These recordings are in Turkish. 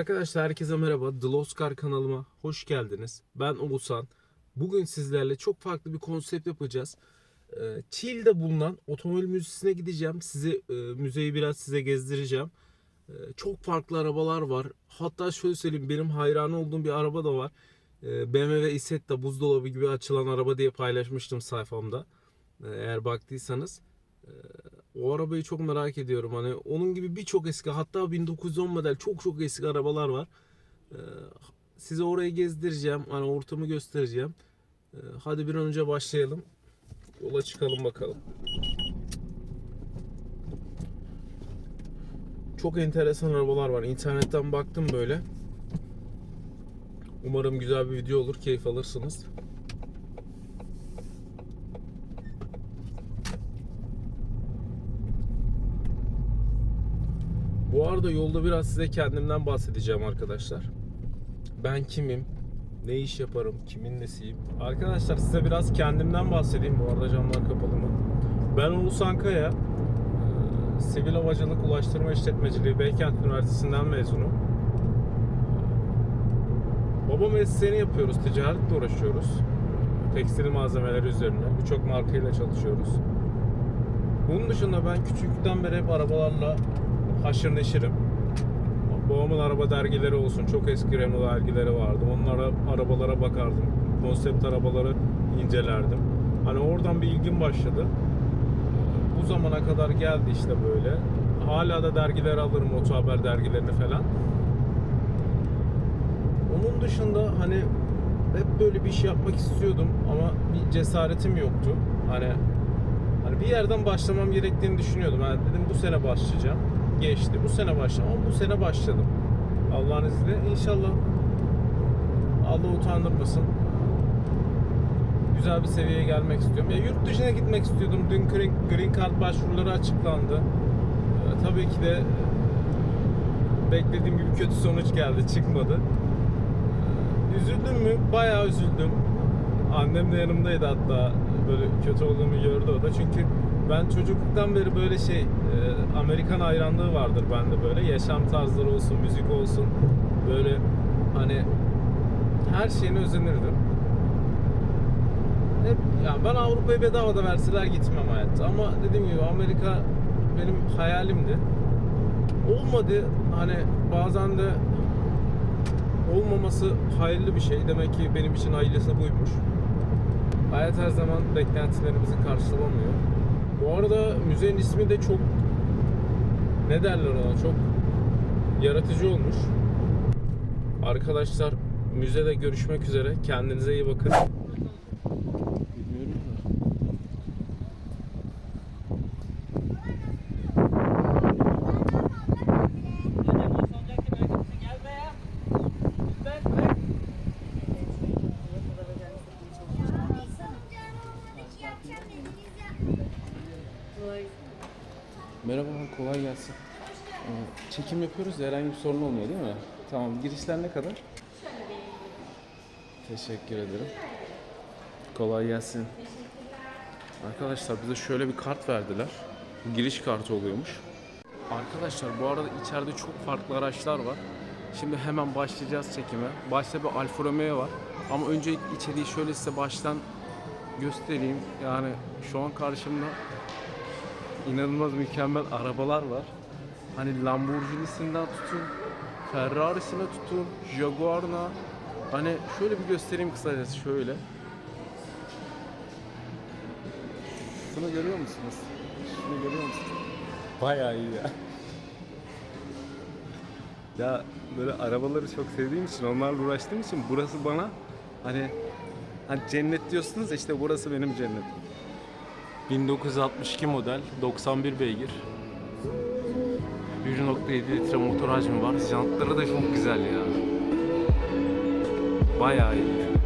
Arkadaşlar herkese merhaba. The Lost Car kanalıma hoş geldiniz. Ben Oğuzhan. Bugün sizlerle çok farklı bir konsept yapacağız. Ee, Çiğli'de bulunan otomobil müzesine gideceğim. Sizi e, müzeyi biraz size gezdireceğim. Ee, çok farklı arabalar var. Hatta şöyle söyleyeyim benim hayran olduğum bir araba da var. Ee, BMW Isetta buzdolabı gibi açılan araba diye paylaşmıştım sayfamda. Eğer baktıysanız. O arabayı çok merak ediyorum. Hani onun gibi birçok eski hatta 1910 model çok çok eski arabalar var. Ee, size orayı gezdireceğim. Hani ortamı göstereceğim. Ee, hadi bir an önce başlayalım. Yola çıkalım bakalım. Çok enteresan arabalar var. İnternetten baktım böyle. Umarım güzel bir video olur. Keyif alırsınız. Arada yolda biraz size kendimden bahsedeceğim arkadaşlar. Ben kimim? Ne iş yaparım? Kimin nesiyim? Arkadaşlar size biraz kendimden bahsedeyim. Bu arada camlar kapalı mı? Ben Oğuzhan Kaya. Ee, Sivil Havacılık Ulaştırma İşletmeciliği Beykent Üniversitesi'nden mezunum. Baba mesleğini yapıyoruz. Ticaretle uğraşıyoruz. Tekstil malzemeleri üzerine. Birçok markayla çalışıyoruz. Bunun dışında ben küçüklükten beri hep arabalarla haşır neşirim. Babamın araba dergileri olsun. Çok eski Renault dergileri vardı. Onlara arabalara bakardım. Konsept arabaları incelerdim. Hani oradan bir ilgim başladı. Bu zamana kadar geldi işte böyle. Hala da dergiler alırım. Oto haber dergilerini falan. Onun dışında hani hep böyle bir iş yapmak istiyordum ama bir cesaretim yoktu. Hani hani bir yerden başlamam gerektiğini düşünüyordum. Yani dedim bu sene başlayacağım. Geçti. Bu sene başlamam. Bu sene başladım. Allah'ın izniyle. İnşallah Allah utandırmasın. Güzel bir seviyeye gelmek istiyorum. Ya yurt dışına gitmek istiyordum. Dün Green, Card başvuruları açıklandı. Ee, tabii ki de beklediğim gibi kötü sonuç geldi. Çıkmadı. Üzüldüm mü? Bayağı üzüldüm. Annem de yanımdaydı hatta. Böyle kötü olduğumu gördü o da. Çünkü ben çocukluktan beri böyle şey e, Amerikan hayranlığı vardır bende böyle. Yaşam tarzları olsun, müzik olsun. Böyle hani her şeyine özenirdim. Hep, ya ben Avrupa'yı bedava da verseler gitmem hayatta. Ama dediğim gibi Amerika benim hayalimdi. Olmadı. Hani bazen de olmaması hayırlı bir şey. Demek ki benim için hayırlısı buymuş. Hayat her zaman beklentilerimizi karşılamıyor. Bu arada müzenin ismi de çok ne derler ona çok yaratıcı olmuş. Arkadaşlar müzede görüşmek üzere. Kendinize iyi bakın. Bilmiyorum da. Merhaba, kolay gelsin. Ee, Çekim yapıyoruz da herhangi bir sorun olmuyor değil mi? Tamam, girişler ne kadar? Teşekkür ederim. Kolay gelsin. Arkadaşlar bize şöyle bir kart verdiler. Giriş kartı oluyormuş. Arkadaşlar bu arada içeride çok farklı araçlar var. Şimdi hemen başlayacağız çekime. Başta bir Alfa Romeo var. Ama önce içeriği şöyle size baştan göstereyim. Yani şu an karşımda inanılmaz mükemmel arabalar var. Hani Lamborghini'sinden tutun, Ferrari'sine tutun, Jaguar'ına. Hani şöyle bir göstereyim kısacası şöyle. Şunu görüyor musunuz? Şunu görüyor musunuz? Bayağı iyi ya. Ya böyle arabaları çok sevdiğim için, onlarla uğraştığım için burası bana hani hani cennet diyorsunuz işte burası benim cennetim. 1962 model 91 beygir 1.7 litre motor hacmi var. Jantları da çok güzel ya. Bayağı iyi.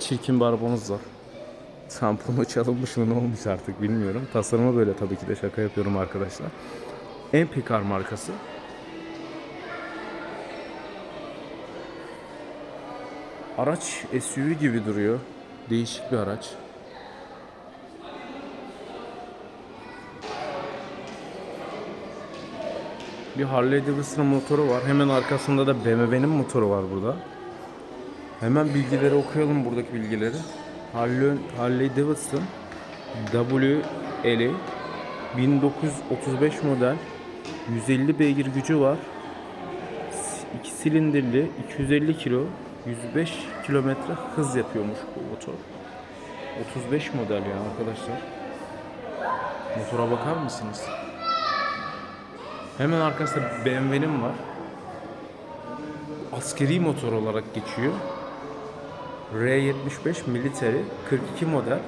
Çirkin bir arabamız var. Tamponu çalınmış mı ne olmuş artık bilmiyorum. Tasarımı böyle tabii ki de şaka yapıyorum arkadaşlar. Empikar markası. Araç SUV gibi duruyor. Değişik bir araç. Bir Harley Davidson'ın motoru var. Hemen arkasında da BMW'nin motoru var burada. Hemen bilgileri okuyalım buradaki bilgileri. Harley, Harley Davidson WL 1935 model 150 beygir gücü var. 2 silindirli 250 kilo 105 kilometre hız yapıyormuş bu motor. 35 model ya arkadaşlar. Motora bakar mısınız? Hemen arkasında BMW'nin var. Askeri motor olarak geçiyor. R75 Military 42 model.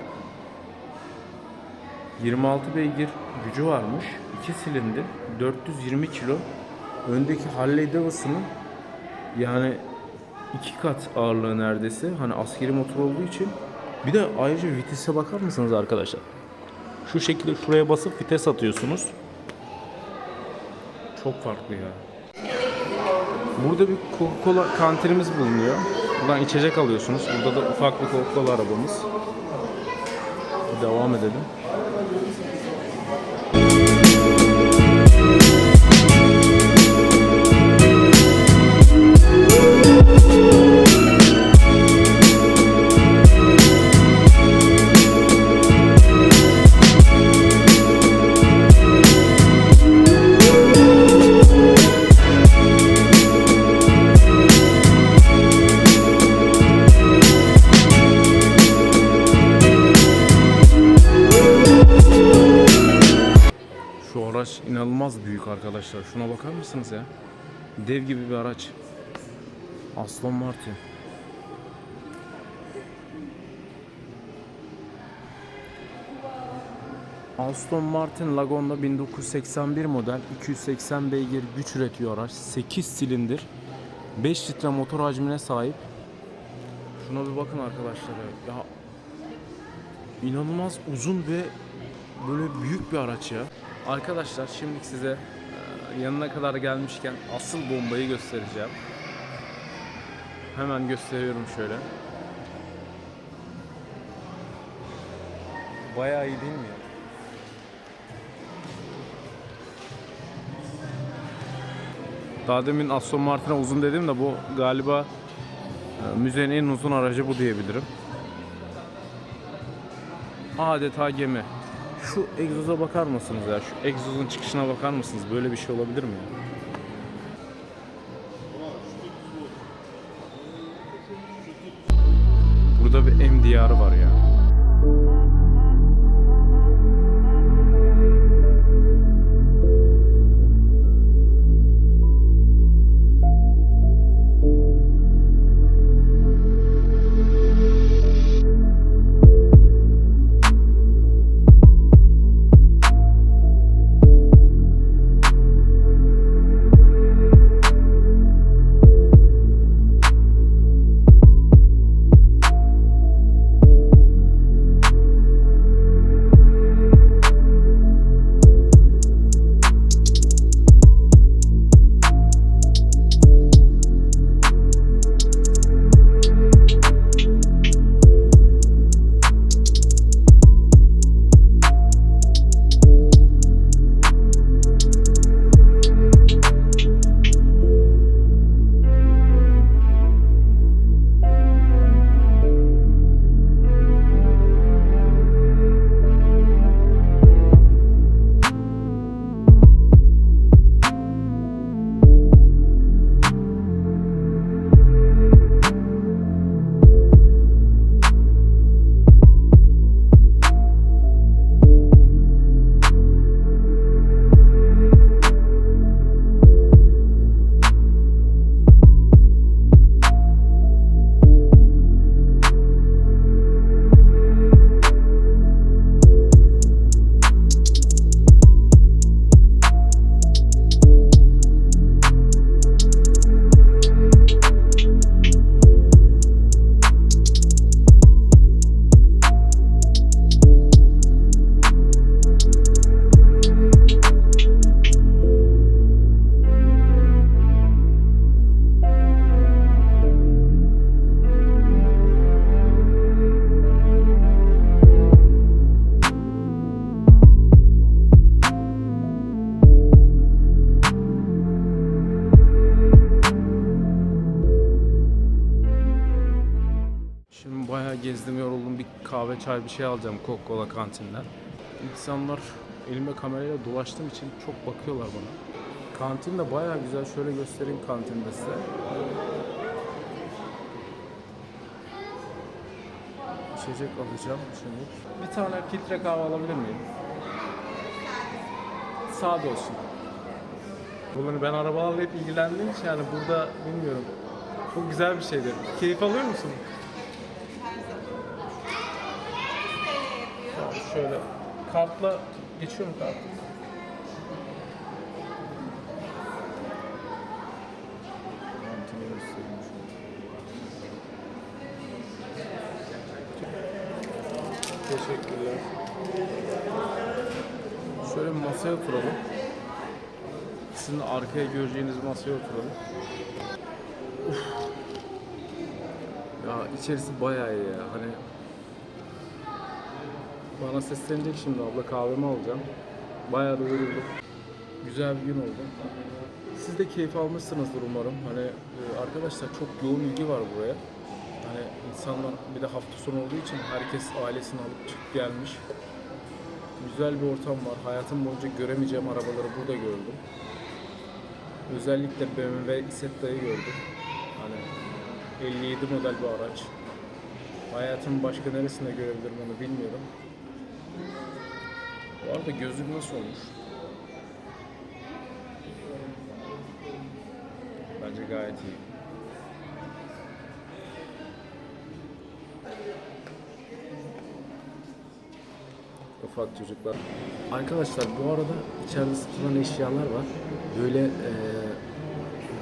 26 beygir gücü varmış. 2 silindir. 420 kilo. Öndeki Harley Davidson'ın yani iki kat ağırlığı neredeyse. Hani askeri motor olduğu için. Bir de ayrıca vitese bakar mısınız arkadaşlar? Şu şekilde şuraya basıp vites atıyorsunuz. Çok farklı ya. Burada bir Coca-Cola kantinimiz bulunuyor. Buradan içecek alıyorsunuz. Burada da ufak bir Coca-Cola arabamız. Devam edelim. Araç inanılmaz büyük arkadaşlar. Şuna bakar mısınız ya? Dev gibi bir araç. Aston Martin. Aston Martin Lagonda 1981 model 280 beygir güç üretiyor araç. 8 silindir. 5 litre motor hacmine sahip. Şuna bir bakın arkadaşlar. Ya inanılmaz uzun ve böyle büyük bir araç ya. Arkadaşlar şimdi size e, yanına kadar gelmişken asıl bombayı göstereceğim. Hemen gösteriyorum şöyle. Bayağı iyi değil mi? Daha demin Aston Martin'e uzun dedim de bu galiba e, müzenin en uzun aracı bu diyebilirim. Adeta gemi. Şu egzoza bakar mısınız ya? Şu egzozun çıkışına bakar mısınız? Böyle bir şey olabilir mi ya? Şimdi bayağı gezdim yoruldum bir kahve çay bir şey alacağım Coca-Cola kantinden. İnsanlar elime kamerayla dolaştığım için çok bakıyorlar bana. Kantin de bayağı güzel. Şöyle göstereyim kantinde size. İçecek alacağım şimdi. Bir tane filtre kahve alabilir miyim? Sade olsun. Bunları ben arabalarla hep ilgilendiğim için yani burada bilmiyorum. Çok güzel bir şeydir. Keyif alıyor musun? Şöyle kartla geçiyorum kart. Teşekkürler. Şöyle masaya oturalım. Sizin arkaya göreceğiniz masaya oturalım. Uf. Ya içerisi bayağı iyi ya. Hani bana seslenecek şimdi abla kahvemi alacağım. Bayağı da yoruldum. Güzel bir gün oldu. Siz de keyif almışsınızdır umarım. Hani e, arkadaşlar çok yoğun ilgi var buraya. Hani insanlar bir de hafta sonu olduğu için herkes ailesini alıp çıkıp gelmiş. Güzel bir ortam var. Hayatım boyunca göremeyeceğim arabaları burada gördüm. Özellikle BMW Isetta'yı gördüm. Hani 57 model bir araç. Hayatımın başka neresinde görebilirim onu bilmiyorum. Bu arada gözlük nasıl olmuş? Bence gayet iyi. Ufak çocuklar. Arkadaşlar bu arada içeride satılan eşyalar var. Böyle eee,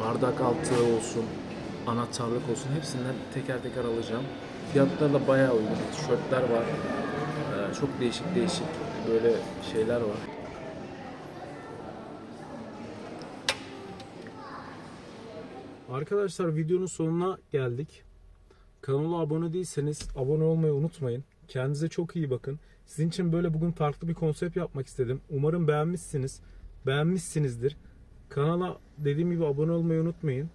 bardak altı olsun, anahtarlık olsun hepsinden teker teker alacağım. Fiyatları da bayağı uygun. Tişörtler var. Çok değişik değişik böyle şeyler var. Arkadaşlar videonun sonuna geldik. Kanala abone değilseniz abone olmayı unutmayın. Kendinize çok iyi bakın. Sizin için böyle bugün farklı bir konsept yapmak istedim. Umarım beğenmişsiniz. Beğenmişsinizdir. Kanala dediğim gibi abone olmayı unutmayın.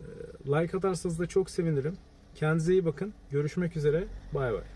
Ee, Like atarsanız da çok sevinirim. Kendinize iyi bakın. Görüşmek üzere. Bay bay.